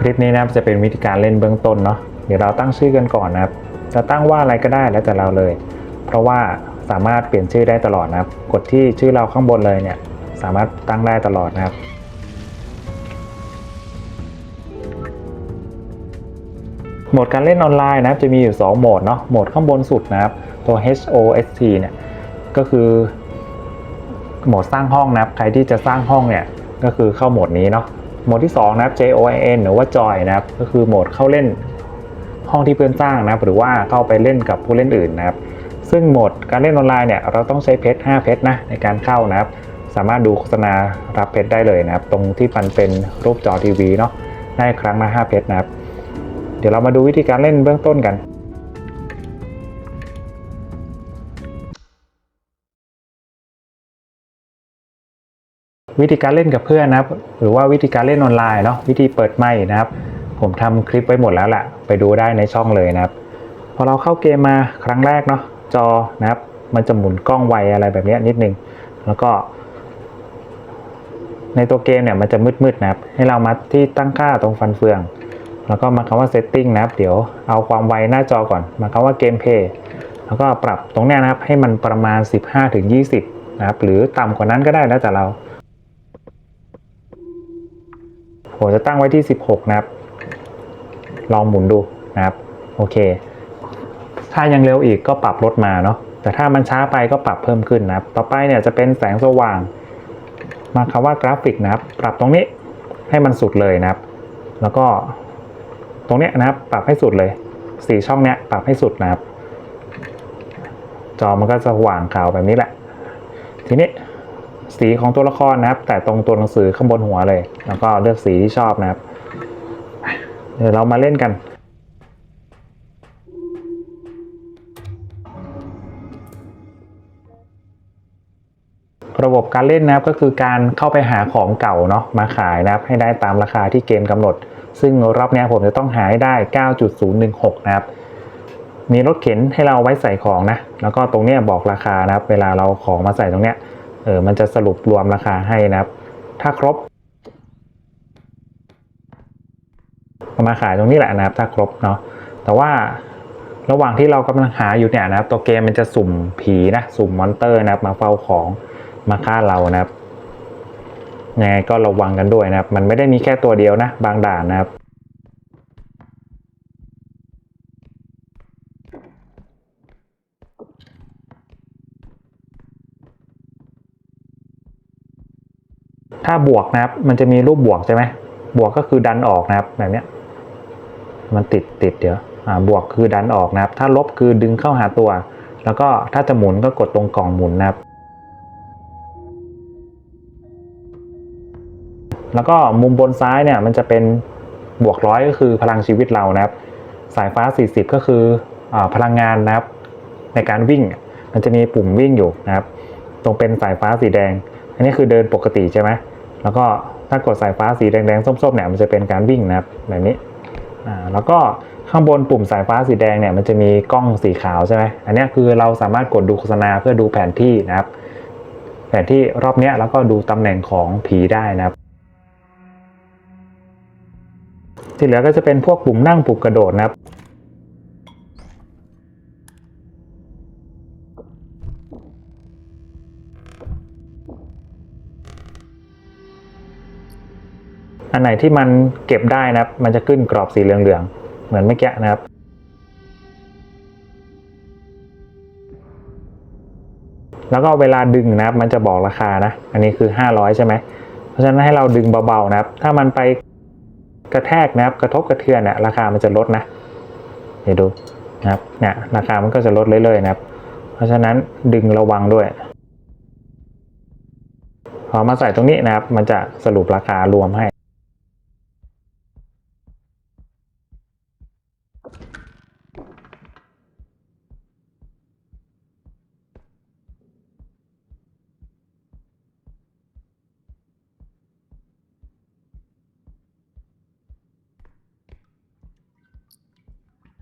คลิปนี้นะครับจะเป็นวิธีการเล่นเบื้องต้นเนาะเดี๋ยวเราตั้งชื่อกันก่อนนะครับจะตั้งว่าอะไรก็ได้แล้วแต่เราเลย เพราะว่าสามารถเปลี่ยนชื่อได้ตลอดนะครับ กดที่ชื่อเราข้างบนเลยเนี่ยสามารถตั้งได้ตลอดนะครับโหมดการเล่นออนไลน์นะครับจะมีอยู่ 2 โหมดเนาะโหมดข้างบนสุดนะครับ ตัว HOST เนี่ยก็คือโหมดสร้างห้องนะครับ ใครที่จะสร้างห้องเนี่ยก็คือเข้าโหมดนี้เนาะ โหมดที่2นะครับ JOIN หรือว่า Joy นะครับ ก็คือโหมดเข้าเล่นห้องที่เพื่อนสร้างนะครับหรือว่าเข้าไปเล่นกับผู้เล่นอื่นนะครับ ซึ่งโหมดการเล่นออนไลน์เนี่ยเราต้องใช้เพชร5เพชรนะในการเข้านะครับ สามารถดูโฆษณารับเพชรได้เลยนะครับ ตรงที่มันเป็นรูปจอทีวีเนาะได้ครั้งละ5เพชรนะครับ เดี๋ยวเรามาดูวิธีการเล่นเบื้องต้นกัน วิธีการเล่นกับเพื่อนนะครับ หรือว่าวิธีการเล่นออนไลน์เนาะวิธีเปิดไมค์นะครับ ผมทำคลิปไว้หมดแล้วแหละไปดูได้ในช่องเลยนะครับ พอเราเข้าเกมมาครั้งแรกเนาะจอนะครับ มันจะหมุนกล้องไวอะไรแบบนี้นิดนึง แล้วก็ ในตัวเกมเนี่ยมันจะมืดๆนะครับ ให้เรามาที่ตั้งค่าตรงฟันเฟือง แล้วก็มาคำว่า setting นะครับ เดี๋ยวเอาความไวหน้าจอก่อน มาคำว่า gameplay แล้วก็ปรับตรงเนี้ยนะครับ ให้มันประมาณ 15-20 นะครับ หรือต่ำกว่านั้นก็ได้แล้วแต่เรา ผมจะตั้งไว้ที่ 16 นะครับ ลองหมุนดูนะครับ โอเค ถ้ายังเร็วอีกก็ปรับลดมาเนาะ แต่ถ้ามันช้าไปก็ปรับเพิ่มขึ้นนะครับ ต่อไปเนี่ยจะเป็นแสงสว่าง มาคำว่ากราฟิกนะครับ ปรับตรงนี้ให้มันสุดเลยนะครับ แล้วก็ตรงเนี้ยนะครับ ปรับให้สุดเลยสี่ช่องเนี้ยปรับให้สุดนะครับ จอมันก็จะสว่างขาวแบบนี้แหละ ทีนี้ สีของตัวละครนะครับ แต่ตรงตัวหนังสือข้างบนหัวเลย แล้วก็เลือกสีที่ชอบนะครับ เดี๋ยวเรามาเล่นกันระบบการเล่นนะครับก็คือการเข้าไปหาของเก่าเนาะมาขายนะครับให้ได้ตามราคาที่เกมกำหนด ซึ่งรอบนี้ผมจะต้องหาให้ได้ 9.016 นะครับ มีรถเข็นให้เราไว้ใส่ของนะ แล้วก็ตรงนี้บอกราคานะครับ เวลาเราของมาใส่ตรงเนี้ย เออมันจะสรุปรวมราคาให้นะครับ ถ้าครบมาขายตรงนี้แหละนะครับ ถ้าครบเนาะแต่ว่าระหว่างที่เรากำลังหาอยู่เนี่ยนะครับ ตัวเกมมันจะสุ่มผีนะสุ่มมอนเตอร์นะครับ มาเฝ้าของมาฆ่าเรานะครับยังไงก็ระวังกันด้วยนะครับ มันไม่ได้มีแค่ตัวเดียวนะ บางด่านนะครับ ถ้าบวกนะครับ มันจะมีรูปบวกใช่ไหมบวกก็คือดันออกนะครับ แบบเนี้ย มันติดติดเดี๋ยวอ่าบวกคือดันออกนะครับ ถ้าลบคือดึงเข้าหาตัว แล้วก็ถ้าจะหมุนก็กดตรงกล่องหมุนนะครับ แล้วก็มุมบนซ้ายเนี่ย มันจะเป็นบวกร้อยก็คือพลังชีวิตเรานะครับ สายฟ้า 40 ก็คืออพลังงานนะครับ ในการวิ่ง มันจะมีปุ่มวิ่งอยู่นะครับ ตรงเป็นสายฟ้าสีแดง อันนี้คือเดินปกติใช่ไหมแล้วก็ถ้ากดสายฟ้าสีแดงๆส้มๆเนี่ยมันจะเป็นการวิ่งนะครับแบบนี้อ่าแล้วก็ข้างบนปุ่มสายฟ้าสีแดงเนี่ยมันจะมีกล้องสีขาวใช่ไหมอันนี้คือเราสามารถกดดูโฆษณาเพื่อดูแผนที่นะครับ แผนที่รอบเนี้ยแล้วก็ดูตำแหน่งของผีได้นะครับ ที่เหลือก็จะเป็นพวกปุ่มนั่งปุ่มกระโดดนะครับ อันไหนที่มันเก็บได้นะครับ มันจะขึ้นกรอบสีเหลืองๆ เหมือนเมื่อกี้นะครับแล้วก็เวลาดึงนะครับมันจะบอกราคานะ อันนี้คือ 500 ใช่ไหม เพราะฉะนั้นให้เราดึงเบาๆนะครับ ถ้ามันไปกระแทกนะครับ กระทบกระเทือนเนี่ยราคามันจะลดนะเดี๋ยวดูนะครับเนี่ยราคามันก็จะลดเรื่อยๆนะครับ เพราะฉะนั้นดึงระวังด้วย พอมาใส่ตรงนี้นะครับ มันจะสรุปราคารวมให้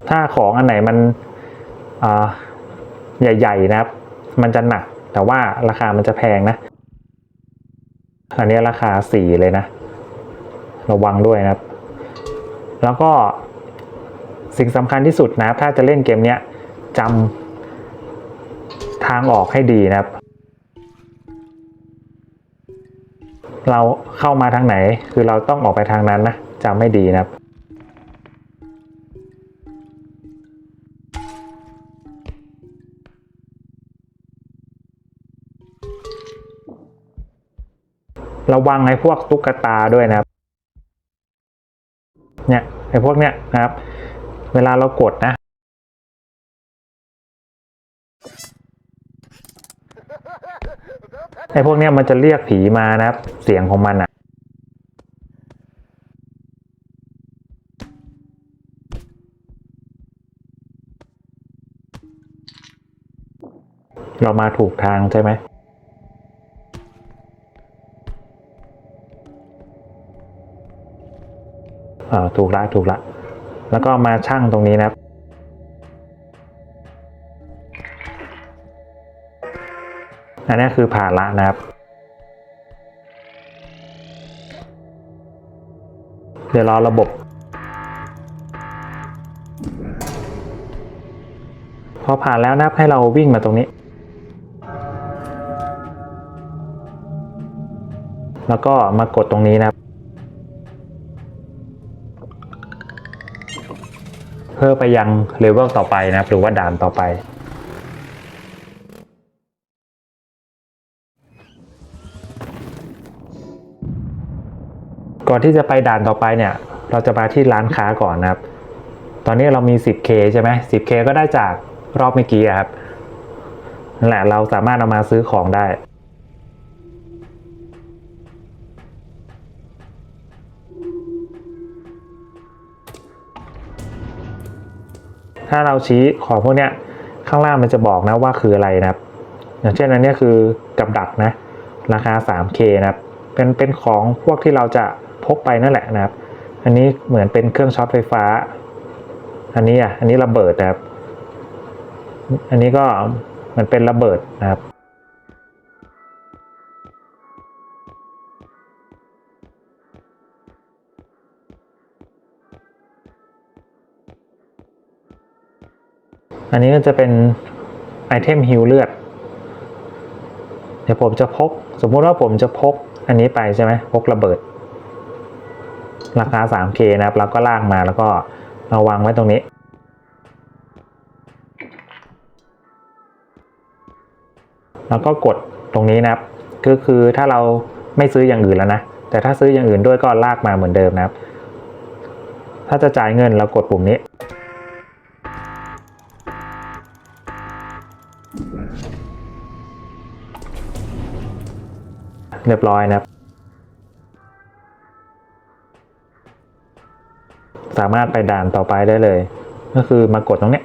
ถ้าของอันไหนมันใหญ่ ๆ นะครับ มันจะหนัก แต่ว่าราคามันจะแพงนะ อันนี้ราคาสี่เลยนะ ระวังด้วยนะครับ แล้วก็สิ่งสำคัญที่สุดนะครับ ถ้าจะเล่นเกมเนี้ยจำทางออกให้ดีนะครับ เราเข้ามาทางไหน คือเราต้องออกไปทางนั้นนะจำไม่ดีนะครับ ระวังไอ้พวกตุ๊กตาด้วยนะครับเนี่ยไอ้พวกเนี้ยนะครับ เวลาเรากดนะ ไอ้พวกเนี้ยมันจะเรียกผีมานะครับ เสียงของมันอะเรามาถูกทางใช่ไหม ถูกละถูกละ แล้วก็มาชั่งตรงนี้นะครับอันนี้คือผ่านละนะครับ เดี๋ยวรอระบบ พอผ่านแล้วนะครับให้เราวิ่งมาตรงนี้ แล้วก็มากดตรงนี้นะครับ เพื่อไปยังเลเวลต่อไปนะครับ หรือว่าด่านต่อไป ก่อนที่จะไปด่านต่อไปเนี่ย เราจะมาที่ร้านค้าก่อนนะครับ ตอนนี้เรามี 10k ใช่ไหม 10k ก็ได้จากรอบเมื่อกี้ครับนั่นแหละเราสามารถเอามาซื้อของได้ ถ้าเราชี้ของพวกเนี้ยข้างล่างมันจะบอกนะว่าคืออะไรนะครับอย่างเช่นอันนี้คือกับดักนะราคา 3K นะครับเป็นเป็นของพวกที่เราจะพกไปนั่นแหละนะครับ อันนี้เหมือนเป็นเครื่องช็อตไฟฟ้า อันนี้อะอันนี้ระเบิดนะครับ อันนี้ก็มันเป็นระเบิดนะครับ อันนี้ก็จะเป็นไอเทมฮิลเลือด เดี๋ยวผมจะพก สมมุติว่าผมจะพกอันนี้ไปใช่ไหมพกระเบิด ราคา 3K นะครับ แล้วก็ลากมาแล้วก็เอาวางไว้ตรงนี้ แล้วก็กดตรงนี้นะครับ ก็คือถ้าเราไม่ซื้ออย่างอื่นแล้วนะ แต่ถ้าซื้ออย่างอื่นด้วยก็ลากมาเหมือนเดิมนะครับ ถ้าจะจ่ายเงินเรากดปุ่มนี้ เรียบร้อยนะครับ สามารถไปด่านต่อไปได้เลย ก็คือมากดตรงเนี้ย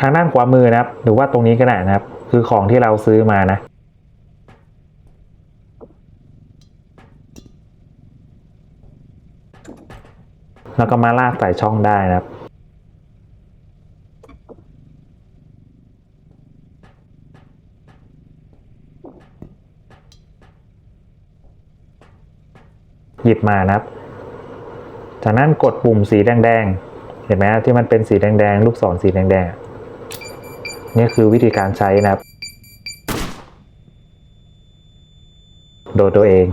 ทางด้านขวามือนะครับ หรือว่าตรงนี้ก็ได้นะครับ คือของที่เราซื้อมานะ แล้วก็มาลากใส่ช่องได้นะครับหยิบมานะครับ จากนั้นกดปุ่มสีแดงๆ เห็นไหมที่มันเป็นสีแดงๆ ลูกศรสีแดงๆ นี่คือวิธีการใช้นะครับ โดยตัวเอง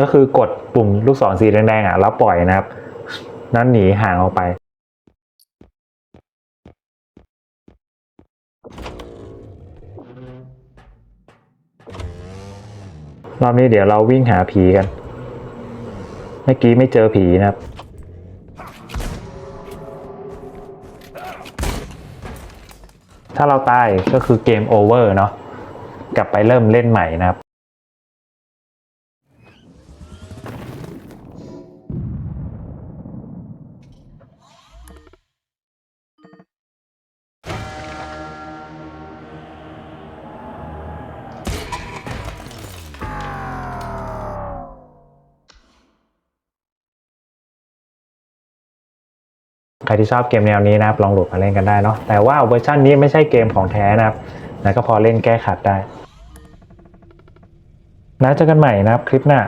ก็คือกดปุ่มลูกศรสีแดงๆอะแล้วปล่อยนะครับ นั้นหนีห่างออกไป รอบนี้เดี๋ยวเราวิ่งหาผีกัน เมื่อกี้ไม่เจอผีนะครับ ถ้าเราตายก็คือเกมโอเวอร์เนาะ กลับไปเริ่มเล่นใหม่นะครับ ครที่ชอบเกมแนวนี้นะครับลองโหลดมาเล่นกันได้เนาะแต่ว่าเวอร์ชันนี้ไม่ใช่เกมของแท้นะครับนะก็พอเล่นแก้ขัดได้ แล้วเจอกันใหม่นะครับคลิปหน้า